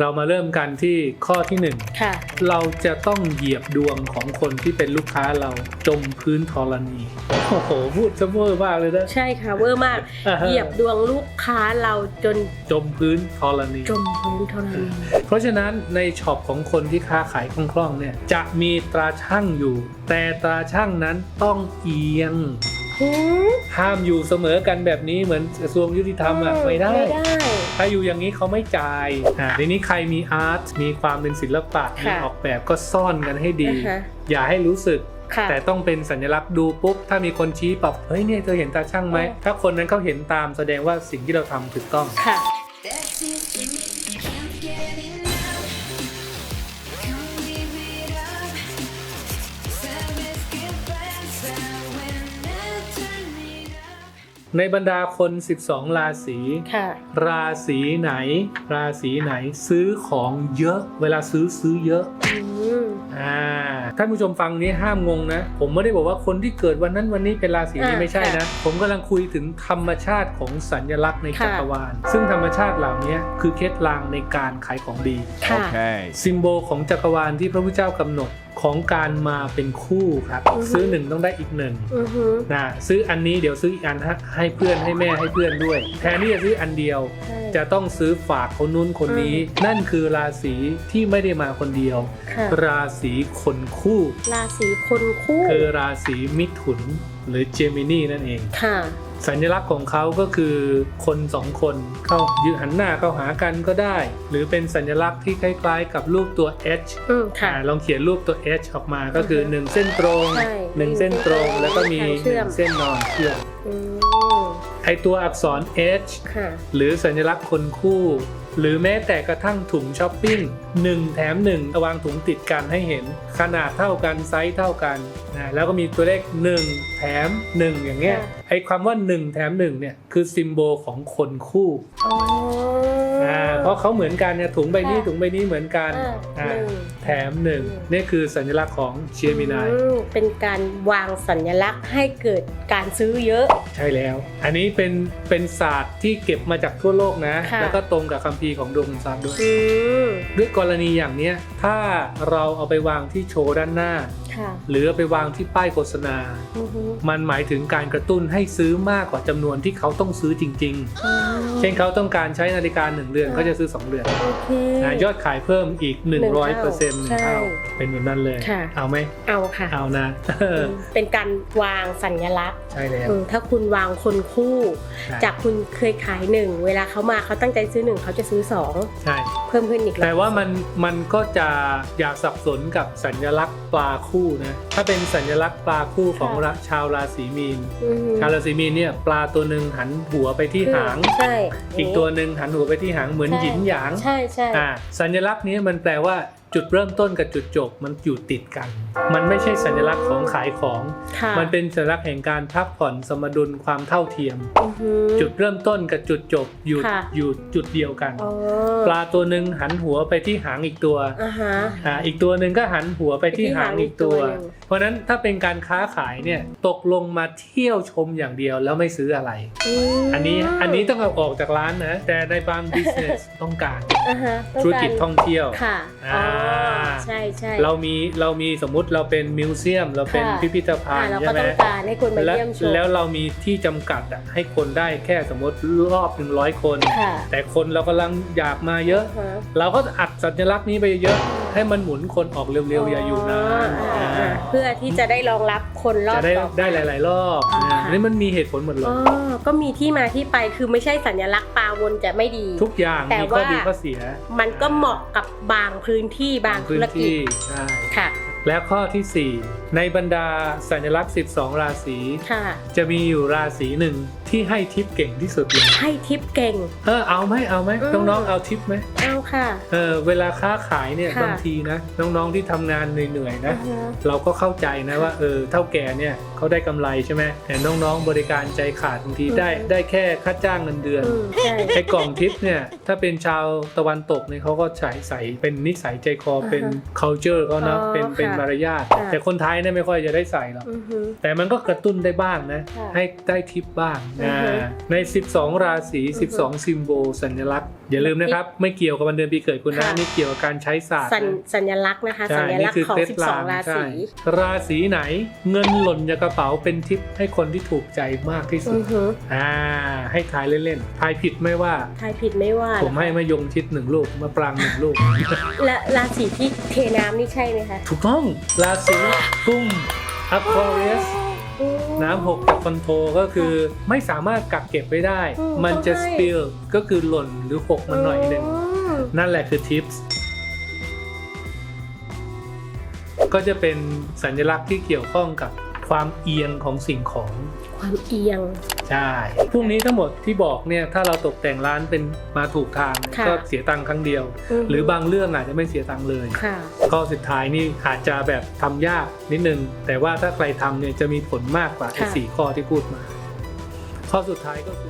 เรามาเริ่มกันที่ข้อที่หนึ่งค่ะ เราจะต้องเหยียบดวงของคนที่เป็นลูกค้าเราจมพื้นธรณี โอ้โห พูดซะเวอร์มากเลยนะ ใช่ค่ะเวอร์มากอ่าฮะเหยียบดวงลูกค้าเราจนจมพื้นธรณี จมพื้นเท่านั้นเพราะฉะนั้นในช็อปของคนที่ค้าขายคล่องๆเนี่ยจะมีตราช่างอยู่ แต่ตราช่างนั้นต้องเอียง หืมห้ามอยู่เสมอกันแบบนี้เหมือนกระทรวงยุติธรรมอะไม่ได้ ไม่ได้ ถ้าอยู่อย่างนี้เขาไม่จ่ายอ่าทีนี้ใครมีอาร์ตมีความเป็นศิลปะมีค่ะออกแบบก็ซ่อนกันให้ดี อ่าฮะ อย่าให้รู้สึก ค่ะ แต่ต้องเป็นสัญลักษณ์ดูปุ๊บ ถ้ามีคนชี้ปรับเฮ้ยเนี่ยเธอเห็นตาช่างไหม เออ ถ้าคนนั้นเขาเห็นตามแสดงว่าสิ่งที่เราทำถูกต้อง ค่ะ ในบรรดาคน 12 ราศีค่ะ ราศีไหน ราศีไหนซื้อของเยอะ เวลาซื้อซื้อเยอะอืมอ่าท่านผู้ชมฟังนี้ห้ามงงนะ ผมไม่ได้บอกว่าคนที่เกิดวันนั้นวันนี้เป็นราศีนี้อ่าไม่ใช่นะ ผมกำลังคุยถึงธรรมชาติของสัญลักษณ์ในค่ะจักรวาล ซึ่งธรรมชาติเหล่านี้คือเคล็ดลางในการขายของดีค่ะ Okay. ซิมโบลของจักรวาลที่พระพุทธเจ้ากำหนด ของการมาเป็นคู่ครับอือฮึซื้อหนึ่งต้องได้อีกหนึ่งอือหือนะซื้ออันนี้เดี๋ยวซื้ออีกอันให้ให้เพื่อนให้แม่ให้เพื่อนด้วย แทนที่จะซื้ออันเดียวใช่จะต้องซื้อฝากคนนู้นคนนี้ นั่นคือราศีที่ไม่ได้มาคนเดียวค่ะราศีคนคู่ ราศีคนคู่ คือราศีมิถุนหรือเจมินีนั่นเองค่ะ สัญลักษณ์ของเขาก็คือคนสองคนเข้ายืนหันหน้าเข้าหากันก็ได้ หรือเป็นสัญลักษณ์ที่คล้ายๆ กับรูปตัว H อืมค่ะ อ่าลองเขียนรูปตัว H ออกมาก็คืออือฮึ1เส้นตรง ใช่1 เส้นตรง แล้วก็มี ทางเชื่อม 1 เส้นนอนเชื่อมอืมไอตัวอักษร H ค่ะ หรือสัญลักษณ์คนคู่ หรือแม้แต่กระทั่งถุงช้อปปิ้ง1 แถม 1 วางถุงติดกันให้เห็น ขนาดเท่ากันไซส์เท่ากันนะแล้วก็มีตัวเลข 1 แถม 1 อย่างเงี้ยค่ะไอความว่า 1 แถม 1 เนี่ย คือซิมโบลของคนคู่อ๋อออ่า เพราะเขาเหมือนกันเนี่ยถุงใบนี้ค่ะถุงใบนี้เหมือนกันอ่าอ่าหนึ่งแถมหนึ่งนี่คือสัญลักษณ์ของเชียร์มินายอืมเป็นการวางสัญลักษณ์ให้เกิดการซื้อเยอะ ใช่แล้ว อันนี้เป็นเป็นศาสตร์ที่เก็บมาจากทั่วโลกนะค่ะแล้วก็ตรงกับคัมภีร์ของดวงขุมทรัพย์ด้วยอืมด้วยกรณีอย่างเนี้ยถ้าเราเอาไปวางที่โชว์ด้านหน้า ค่ะหรือเอาไปวางที่ป้ายโฆษณา อือหือมันหมายถึงการกระตุ้นให้ซื้อมากกว่าจำนวนที่เขาต้องซื้อจริงอ๋อๆเช่นเขาต้องการใช้นาฬิกาหนึ่งเรือนเขาจะซื้อสองเรือนโอเค นะยอดขายเพิ่มอีก 100%หนึ่งเปอร์เซ็นต์เท่าเท่าเป็นแบบนั้นเลย ค่ะ เอาไหมเอาค่ะเอานะอืมเป็นการวางสัญลักษณ์ใช่แล้วอืมถ้าคุณวางคนคู่ใช่จากคุณเคยขายหนึ่งเวลาเขามาเขาตั้งใจซื้อหนึ่งเขาจะซื้อสองใช่ เพิ่มขึ้นอีกแต่ว่ามันมันก็จะอย่าสับสนกับสัญลักษณ์ปลาคู่นะถ้าเป็นสัญลักษณ์ปลาคู่ของราชาวราศีมีน อืมชาวราศีมีนเนี่ยปลาตัวหนึ่งหันหัวไปที่หาง ใช่อีกตัวหนึ่งหันหัวไปที่หางเหมือนใช่หยินหยาง ใช่ใช่ อ่าสัญลักษณ์นี้มันแปลว่า จุดเริ่มต้นกับจุดจบมันอยู่ติดกัน มันไม่ใช่สัญลักษณ์ของขายของค่ะมันเป็นสัญลักษณ์แห่งการพักผ่อนสมดุลความเท่าเทียมอือหือจุดเริ่มต้นกับจุดจบอยู่ค่ะอยู่จุดเดียวกันอ๋อปลาตัวหนึ่งหันหัวไปที่หางอีกตัวอ่าฮะอ่าอีกตัวหนึ่งก็หันหัวไปที่หางอีกตัวไปที่หางอีกตัวหนึ่งเพราะฉะนั้นถ้าเป็นการค้าขายเนี่ยตกลงมาเที่ยวชมอย่างเดียวแล้วไม่ซื้ออะไรมอันนี้อันนี้ต้องเอาออกจากร้านนะแต่ในบาง business ต้องการอ่าฮะต้องธุรกิจาท่องเที่ยวค่ะอ๋ออ่าใช่ใช่เรามีเรามีสมมติเราเป็นมิวเซียม เราเป็นค่ะพิพิธภัอ่าณฑ์เราใช่ก็ไหมต้องการให้คนมาแล้วเยี่ยมชม แล้วเรามีที่จำกัดอะให้คนได้แค่สมมติรอบหนึ่งร้อยคน ค่ะ แต่คนเรากำลังอยากมาเยอะอ่าฮะ เราก็อัดสัญลักษณ์นี้ไปเยอะให้มันหมุนคนออกเร็วๆอย่าอยู่นานอ่าอ่าเพื่อที่จะได้รองรับคนรอจะบได้ต่อป ได้หลาย ๆ รอบอ่า นะค่ะอันนี้มันมีเหตุผลหมดเลยอ๋อ ก็มีที่มาที่ไปคือไม่ใช่สัญลักษณ์ปลาวนจะไม่ดี ทุกอย่างแต่มีข้อว่าดีข้อเสีย มันก็เหมาะกับบางพื้นที่บางธุพื้นรกิจที่ใช่ค่ะ และข้อทีสี่ 4 ในบรรดาสัญลักษณ์ 12 ราศีค่ะจะมีอยู่ราศีหนึ่งที่ให้ทิปเก่งที่สุดเลยให้ทิปเก่ง เออเอาไหมเอาไหมอืมน้องๆเอาทิปไหมเอา ค่ะ เออเวลาค้าขายเนี่ยค่ะบางทีนะน้องๆที่ทำงานเหนื่อยๆนะอ่าฮะ เราก็เข้าใจนะว่าเออเท่าแก่เนี่ยเขาได้กำไรใช่ไหมแต่น้องๆบริการใจขาดบางทีอืมได้ได้แค่ค่าจ้างเงินเดือน อืมใช่ ไอ้กล่องทิปเนี่ยถ้าเป็นชาวตะวันตกเนี่ยเขาก็ใส่ใส่เป็นนิสัยใจคอเป็น culture เขานะอ๋อเป็นเป็นค่ะมารยาทค่ะ แต่คนไทยเนี่ยไม่ค่อยจะได้ใส่หรอก อือฮึ แต่มันก็กระตุ้นได้บ้างนะ ค่ะให้ได้ทิปบ้างอ่าอือฮึใน 12 ราศี 12 ซิมโบลสัญลักษณ์ อย่าลืมนะครับ ไม่เกี่ยวกับวันเดือนปีเกิดคุณนะค่ะนี่เกี่ยวกับการใช้ศาสตร์สัญนะสัญลักษณ์นะคะใช่สัญนี่ลักษคือณ์ของเคล็ดลับ12 ราใช่ศีราศีไหนเงินหล่นจากกระเป๋าเป็นทิปให้คนที่ถูกใจมากที่สุอืดอฮึอ่าให้ทายเล่นๆทายผิดไม่ว่าทายผิดไม่ว่า ผมให้มะยงชิดหนึ่งลูกมะปรางหนึ่งลูกและราศีที่เทน้ำนี่ใช่ไหมคะถูกต้องราศีกุมอควาเรียสอืมน้ำหกจากคอนโทรก็คือไม่สามารถกักเก็บไว้ได้อืมมันจะต้องให้สปิลก็คือหล่นหรือหกมันหน่อยหนึ่งม นั่นแหละคือทิปส์ก็จะเป็นสัญลักษณ์ที่เกี่ยวข้องกับความเอียงของสิ่งของความเอียง ใช่ พวกนี้ทั้งหมดที่บอกเนี่ยถ้าเราตกแต่งร้านเป็นมาถูกทางค่ะก็เสียตังค์ครั้งเดียวหรือบางเรื่องอาจจะไม่เสียตังค์เลย ค่ะ ข้อสุดท้ายนี่อาจจะแบบทำยากนิดนึง แต่ว่าถ้าใครทำเนี่ยจะมีผลมากกว่าไอ้ค่ะ สี่ข้อที่พูดมา ข้อสุดท้ายก็คือ